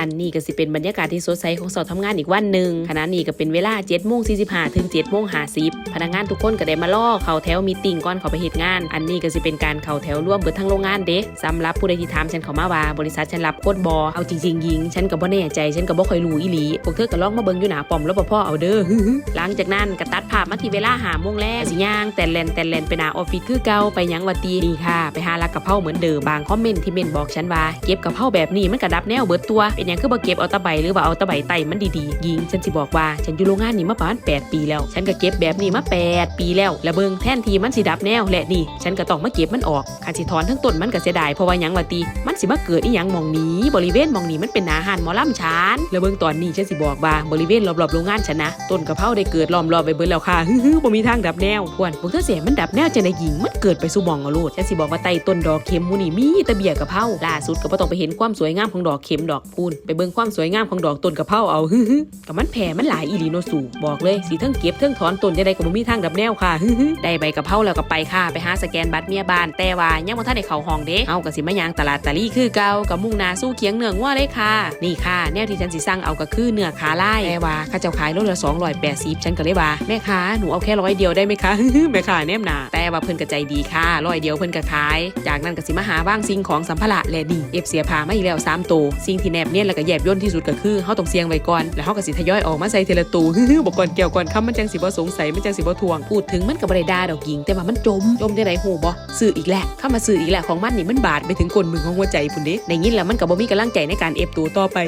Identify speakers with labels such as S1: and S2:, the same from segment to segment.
S1: อันนี้ก็สิเป็นบรรยากาศที่สดใสของเสาทำงานอีกวันหนึ่งขณะนี้ก็เป็นเวลา7โมง45ถึง7โมง50พนักงานทุกคนก็ได้มาล่อเข้าแถวมีตติ้งก่อนเขาไปเหตุงาน อันนี้ก็สิเป็นการเข้าแถวร่วมเบิดทั้งโรงงานเด้สำหรับผู้ใดที่ถามฉันเขามาว่าบริษัทฉันรับโคตรบอเอาจริงๆยิงฉันก็บ่แน่ใจฉันก็บ่คอยรู้อีหลีพวกเธอก็ลองมาเบิ่งอยู่หนาป้อมรปภเอาเด้อหลังจากนั้นก็ตัดภาพมาที่เวลาหาโมงแรกสิย่างแต่แลนแต่แลนไปหน้าออฟฟิศคือเก่าไปยังวัตีนี่ค่ะ ไปหาลักกะเพราเหมือนเดิมบางคอมเมนต์ที่เมนบอกฉันว่าเก็บกะเพราแบบนี้มันกระดับแนวเบิดตัวเป็นหยังคือบ่เก็บเอาตะไบหรือว่าเอาตะไบไตมันดีๆยิงฉันสิบอกว่าฉันอยู่โรงงานนี้มาประมาณ8ปีแล้ว ฉันก็เก็บแบบนี้มา 8 ปีแล้วและเบิงแทนทีมันสิดับแนวและนี่ ฉันก็ต้องมาเก็บมันออกคันสิถอนทั้งต้นมันก็เสียดายเพราะว่าหยังวัตีมันสิมาเกิดอีหยังมองนี้ บริเวณมองนี้มันเป็นอาหารหมอลำชานแล้วเบิงตอนนี้ฉันสิบอกว่าบริเวณรอบๆโรงงานฉันนะต้นกระเพราได้เกิดล้อมรอบไปเบิดแล้วค่ะฮึ่มบ่มีทางดับแนวพวนพวกเธอเสียมันดับแนวจะในหญิงมันเกิดไปสู่มองเอาโลดฉันสิบอกว่าใต้ต้นดอกเข็มมูนี่มีตะเบียกะเพราล่าสุดก็บ่ต้องไปเห็นความสวยงามของดอกเข็มดอกพูนไปเบิ่งความสวยงามของดอกต้นกะเพราเอาฮึ่มๆก็มันแผ่มันหลายอีหลีโนสูบอกเลยสิเทั้งเก็บเทั้งถอนต้นจะได้ก็บ่มีทางดับแนวค่ะฮึ่มๆได้ใบกะเพราแล้วก็ไปค่ะไปหาสแกนบัตรเมียบ้านแต่ว่ายังบ่ทันได้เข้าห้องเด้เฮาก็สิมายางตลาดตะลี่คือเก่ากับมุ่งนาสู้เคียงเนืองัวเลยค่ะ นี่ค่ะ แนวที่ฉันสิสั่งเอาก็คือเนื้อขาไลายแต่ว่าเขาเจ้าขายโลละ280ฉันก็เลยว่าแม่ค้าหนูเอาแค่ร้อยเดียวได้ไหมคะแม่ค้าแนมหนาแต่ว่าเพิ่นก็ใจดีค่ะร้อยเดียวเพิ่นก็ขาย จากนั้นก็สิมาหาบ้างสิ่งของสัมภาระและนี่เอฟเสียพามาอีกแล้ว3ตัวสิ่งที่แนบเนียแล้วก็แยบย่นที่สุดก็คือเฮาต้องเสียงไว้ก่อนแล้วเฮาก็สิทยอยออกมาใส่เทละตัวบอกก่อนเกี่ยวก่อนคำมันจังสิบ่สงสัยมันจังสิบ่ทวงพูดถึงมันก็บ่ได้ด่าดอกหญิง แต่ว่ามันจมจมได้ไดหูบ่ซื้ออีกแหล้วเข้ามาซื้ออีกแหล้วของมันนี่มันบาดไปถึงก้นมึงของหัวใจพุ่นเด้ในยินแล้วมันก็บ่มีกำลังใจในการเอฟตัวต่อไป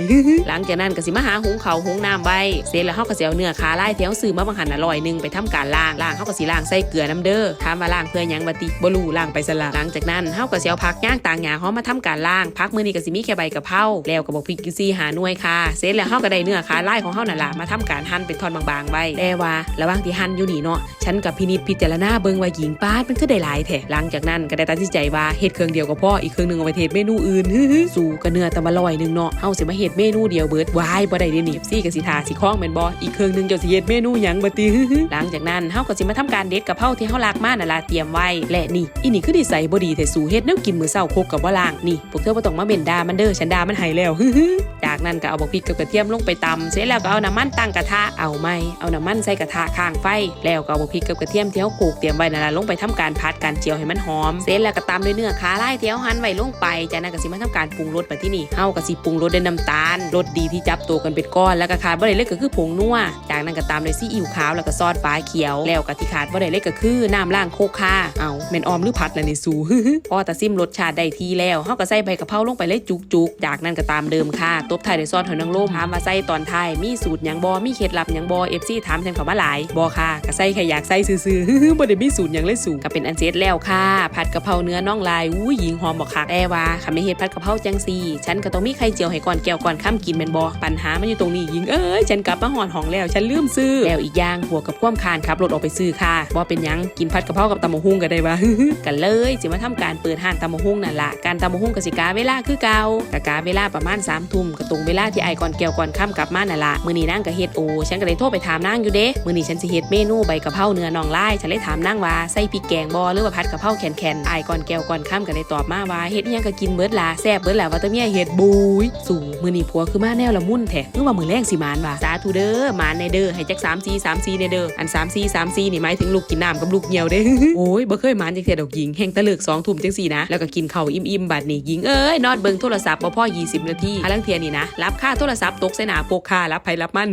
S1: หลังจากนั้นก็สิมาหาหุงเขาหุงน้ำไว้เสร็จแล้วเฮาก็สิเอาเนื้อขาไลายที่เฮาซื้อมาบางหันน่ะร้อยนึงไปทำการล้างล้างเฮาก็สิล้างใส่เกลือน้ำเด้อถามว่าล้างเพื่อหยังบัดติบ่รู้ล้างไปซะละหลังจากนั้นเฮาก็สิเอาผักย่างต่างหญ้าหอมมาทำการล้างผักมื้อนี้ก็สิมีแค่ใบกะเพราแล้วก็บอกพริกกี่หาหน่วยค่ะ เสร็จแล้วเฮาก็ได้เนื้อขาลายของเฮานั่นล่ะมาทำการหั่นเป็นท่อนบางๆไว้แต่ว่าระหว่างที่หั่นอยู่นี่เนาะฉันกับพินิจพิจารณาเบิ่งว่าหญิงป้าดมันคือได้หลายแท้หลังจากนั้นก็ได้ตัดสินใจว่าเฮ็ดเครื่องเดียวก็พออีกเครื่องนึงเอาไปเฮ็ดเมนูอื่นฮึสู่ก็เนื้อต่ว่าลอยนึงเนาะเฮาสิมาเฮ็ดเมนูเดียวเบิดวายบ่ได้เดะนี่ซี่ก็สิทาสิคล้องแม่นบ่อีกเครื่องนึงเจ้าสิเฮ็ดเมนูหยังบ่ติฮึหลังจากนั้นเฮาก็สิมาทำการเด็ดกะเพราที่เฮาลากมานั่นล่ะเตรียมไว้และนี่อีนี่คือนิสัยบ่ดีแต่สู่เฮ็ดแนวกินมื้อเช้าโคกกับบ่าล้างนี่พวกเธอบ่ต้องมาเม่นด่ามันเด้อฉันด่ามันให้แล้วจาก นั้นก็เอาบักพริกกับกระเทียมลงไปตำเสร็จแล้วก็เอาน้ำมันตั้งกระทะเอาไหมเอาน้ำมันใส่กระทะข้างไฟ แล้วก็เอาบักพริกกับกระเทียมที่เฮาขลกเตรียมไว้นั่นล่ะลงไปทำการผัดการเจียวให้มันหอมเสร็จแล้วก็ตามด้วยเนื้อขาไลายที่เฮาหั่นไว้ลงไปจากนั้นก็สิมาทำการปรุงรสไปที่นี่เฮาก็สิปรุงรสด้วยน้ำตาลรสดีที่จับตัวกันเป็นก้อนแล้วก็ขาดบ่ได้เลยก็คือผงนัวจากนั้นก็ตามด้วยซีอิ๊วขาวแล้วก็ซอสฟ้าเขียว แล้วก็ที่ขาดบ่ได้เลยก็คือน้ำล้างโคกค่ะเอาแม่นออมหรือผัดละนี่สูพอตาซิมรสชาติได้ทีแล้วเฮาก็ใส่ใบกะเพราลงไปเลยจุกๆ จากนั้นก็ตามเดิมค่ะตบทายด้วยซอสหอยนางรมถามว่าใส่ตอนท้ายมีสูตรยังบ่มีเคล็ดลับยังบ่ FC ถามฉันเขามาหลายบ่ค่ะก็ใส่แค่อยากใส่ซื่อๆบ่ได้มีสูตรยังเลยสูงก็เป็นอันเสร็จแล้วค่ะ ผัดกะเพราเนื้อน่องลายอู้หญิงหอมบ่คักแต่ว่าคันไม่เฮ็ดผัดกะเพราจังซี่ฉันก็ต้องมีไข่เจียวให้ก่อนแก้วก่อนค่ำกินแม่นบ่ปัญหามันอยู่ตรงนี้หญิงเอ้ยฉันกลับมาหอนห้องแล้วฉันลืมซื้อแล้วอีกอย่างหัวกับความคานขับรถออกไปซื้อค่ะบ่เป็นยังกินผัดกะเพรากับตำบักหุ่งก็ได้ว่ากันเลยสิมาทำการเปิดห้านตำบักหุ่งนั่นละการตำบักหุ่งกสิกาเวลาคือเก่ากะกาเวลาประมาณ3ามทุ่มก็ตรงเวลาที่ไอก่อนแก้วก่อนค่ำกลับมานั่นล่ะมือนี้นางก็เฮ็ดโอฉันก็เลยโทรไปถามนางอยู่เด้มือนี้ฉันสิเฮ็ดเมนูใบกะเพราเนื้อน่องลายฉันเลยถามนางว่าใส่พริกแกงบ่หรือว่าผัดกะเพราแข็งๆไอก่อนแก้วก่อนค่ำก็ได้ตอบมาว่าเฮ็ดยังก็กินเบิดละแซ่บเบิดละว่าตะเมียเฮ็ดบุยสู่มือนี้ผัวคือมาแนวละมุ่นแท้นึกว่ามือแรงสิมานว่าสาธุเด้อมานในเด้อให้จัก3 4 3 4ในเด้ออัน3 4 3 4นี่หมายถึงลูกกินน้ำกับลูกเหี่ยวเด้โอ้ยบ่เคยมานจังเทื่ดอกหญิงแห่งตะเลิกสองทุ่มจังสี่นะแล้วก็กินข้าวอิ่มๆบัดนี้หญิงเอ้ยนอดเบิ่งโทรศัพท์บ่พอ20 นาทีหาลังเทียนี่นะรับค่าโทรศัพท์ตกใส่หน้าโปกค่ารับไผรับมัน